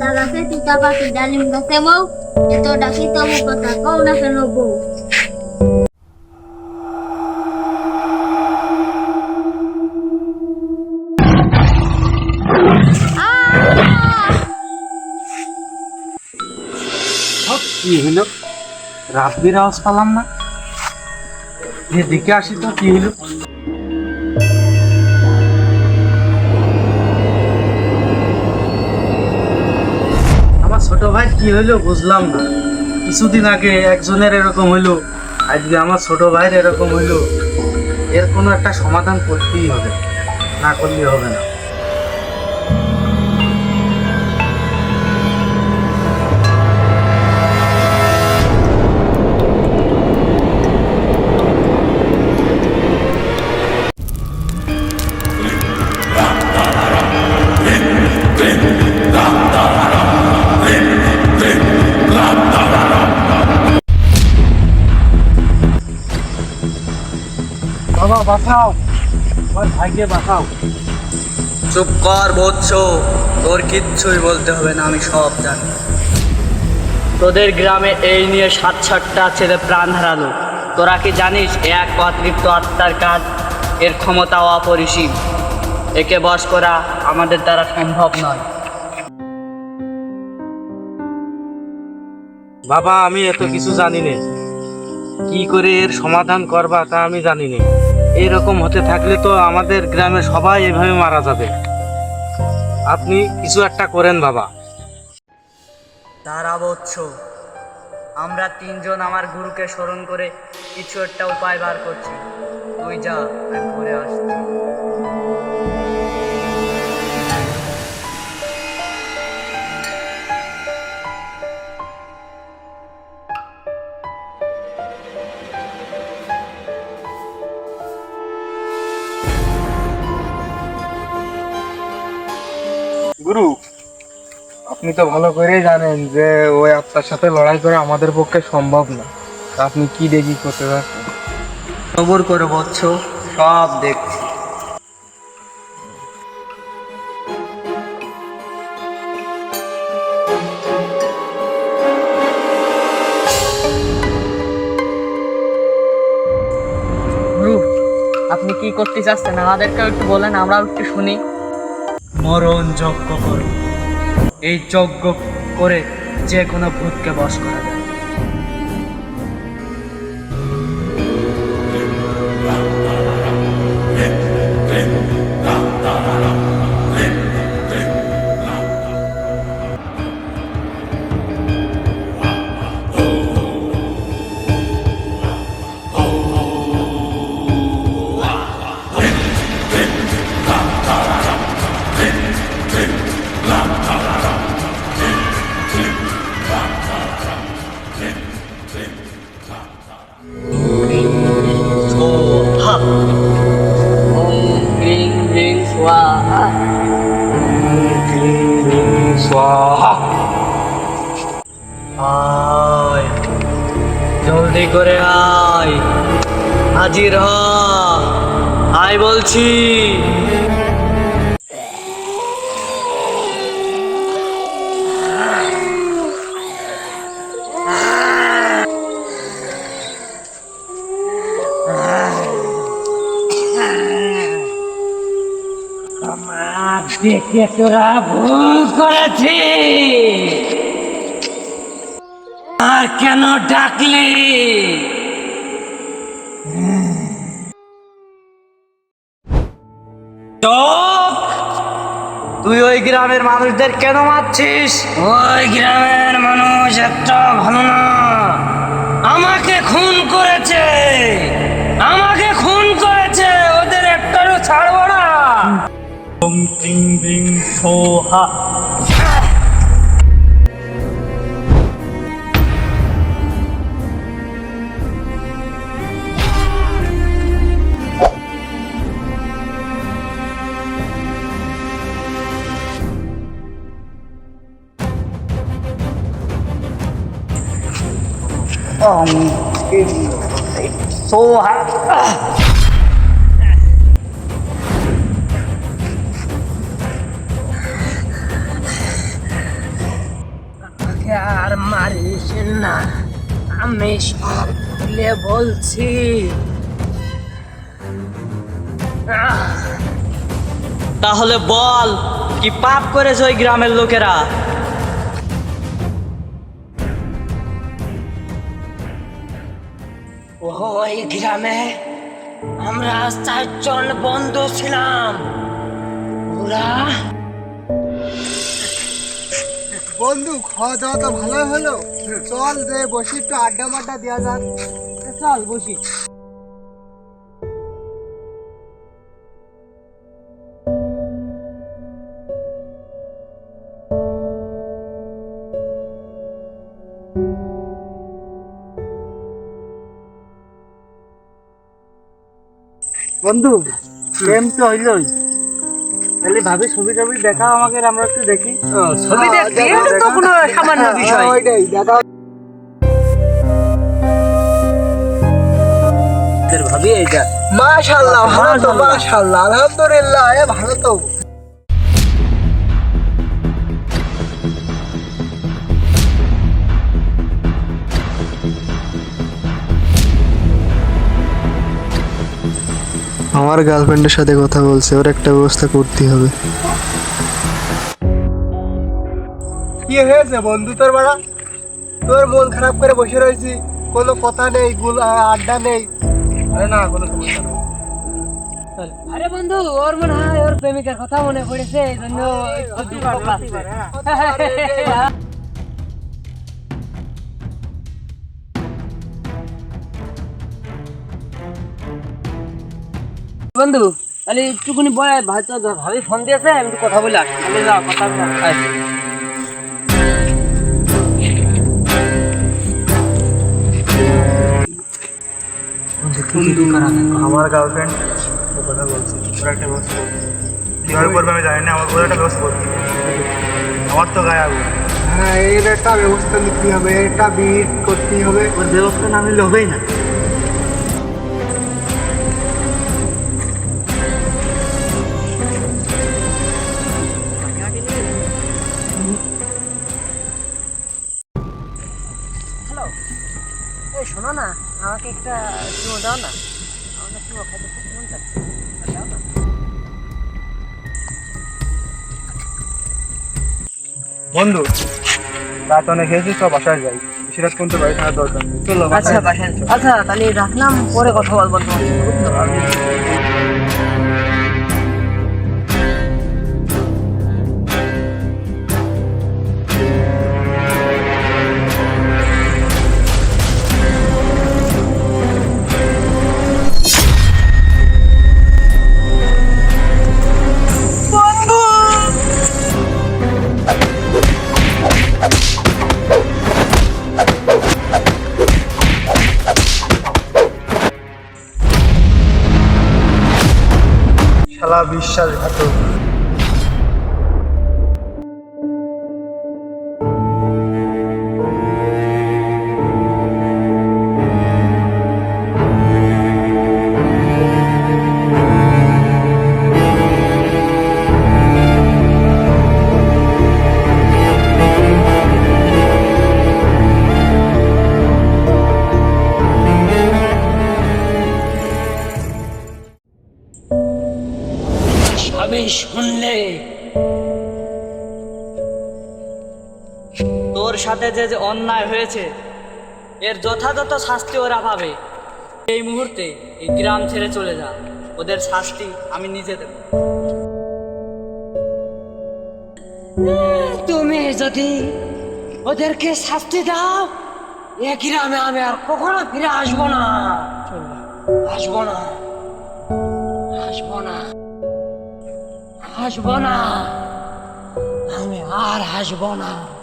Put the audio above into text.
লতা গাছে তুতা না কেন কি হইল রাত্রির আওয়াজ পালাম না। এদিকে আসি তো, কি হইল কি হইল বুঝলাম না। কিছুদিন আগে একজনের এরকম হইল, আজকে আমার ছোট ভাইয়ের এরকম হইল। এর কোনো একটা সমাধান করতেই হবে, না করলে হবে না। বাঁচাও। আমার ভাইকে বাঁচাও। চুপ কর বৎস তোর কিচ্ছুই বলতে হবে না আমি সব জানি। তোদের গ্রামে এই নিয়ে সাত সাতটা ছেলে প্রাণ হারালো। তোরা কি জানিস এক অতৃপ্ত আত্মার কাজ? এর ক্ষমতা অপরিসীম। একে বশ করা আমাদের দ্বারা সম্ভব নয়। বাবা আমি এত কিছু জানি না। কি করে এর সমাধান করবা তা আমি জানি না এরকম হতে থাকলে তো আমাদের গ্রামে সবাই এভাবে মারা যাবে। আপনি কিছু একটা করেন বাবা। তারা বৎস আমরা তিনজন আমার গুরুকে স্মরণ করে কিছু একটা উপায় বার করছি। তুই যা আমি ঘুরে আসছি গুরু, আপনি তো ভালো করেই জানেন যে ওই আত্মার সাথে লড়াই করা আমাদের পক্ষে সম্ভব না। আপনি কি দেখি করতে পারছেন সবর করে, বৎস, সব দেখছি। আপনি কি করতে চাচ্ছেন? আমাদেরকেও একটু বলেন, আমরাও একটু শুনি। মরণ যজ্ঞ করো। এই যজ্ঞ করে যে কোনো ভূতকে বাস করা যায়। হাজির হ। আয় বলছি। দেখে তোরা ভুল করেছি আর কেন ডাকলি? তুই ওই গ্রামের মানুষদের কেন মারছিস? ওই গ্রামের মানুষ একটা ভালো না। আমাকে খুন করেছে। আমাকে খুন করেছে। ওদের একটারও ছাড়বো না। হ্রিং হ্রিং সোহা সোহা পারিস না আমি সব খুলে বলছি আহ তাহলে বল কি পাপ করেছে ওই গ্রামের লোকেরা? ওই গ্রামে আমরা চারজন বন্ধু ছিলাম। ওরা বন্ধু খাওয়া দাওয়া তো ভালো হলো। চল যে বসি একটু আড্ডা মাড্ডা দেওয়া যাক। চল বসি। বন্ধু প্রেম তো হইলই। তাহলে ভাবি ছবি টবি দেখাও আমাকে আমরা একটু দেখি। ছবি দেখতে এটা তো কোনো সামান্য বিষয়। ওইটাই দেখা ভাবি এইটা। মাশাআল্লাহ ভালো তো মাশাআল্লাহ আলহামদুলিল্লাহ এ ভালো তো। আমার গার্লফ্রেন্ডের সাথে কথা বলছে ওর একটা ব্যবস্থা করতে হবে। কি হয়েছে বন্ধু তোর বাড়া? তোর মন খারাপ করে বসে রয়েছি কোনো কথা নেই আড্ডা নেই। আরে না কোনো সমস্যা নেই। আরে বন্ধু ওর মনে হয় ওর প্রেমিকার কথা মনে পড়েছে এই জন্য বন্ধু তাহলে একটুখানি বয় ভাই তো ভাবি ফোন দিয়েছে আমি একটু কথা বলে আসি তাহলে যাও কথা আসি। আমার গার্লফ্রেন্ড ও কথা বলছে ওর একটা ব্যবস্থা। কীভাবে করবে আমি জানি না আমার ওর একটা ব্যবস্থা হবে। আমার তো গায়ে আগুন হ্যাঁ এর একটা ব্যবস্থা নিতে হবে এটা বিট করতে হবে। ওর ব্যবস্থা না নিলে হবেই না। এই শোনো না আমাকে একটা চুমো দাও না। আমার না চুমো খাইতে খুব মন চাচ্ছে। দাও না। বন্ধু রাত অনেক হয়েছে সব বাসায় যাই। সিরাজ পর্যন্ত বাড়ি থাকার দরকার নেই। চলো আচ্ছা বাসায় আচ্ছা তাহলে রাখলাম পরে কথা বলব তোমার 下雨太多。সাথে যে যে অন্যায় হয়েছে, এর যথাযথ শাস্তি ওরা পাবে। এই মুহূর্তে এই গ্রাম ছেড়ে চলে যা। ওদের শাস্তি আমি নিজে দেব। তুমি যদি ওদেরকে শাস্তি দাও, এ গ্রামে আমি আর কখনো ফিরে আসব না। আসব না। আসব না। আসব না। আমি আর আসব না।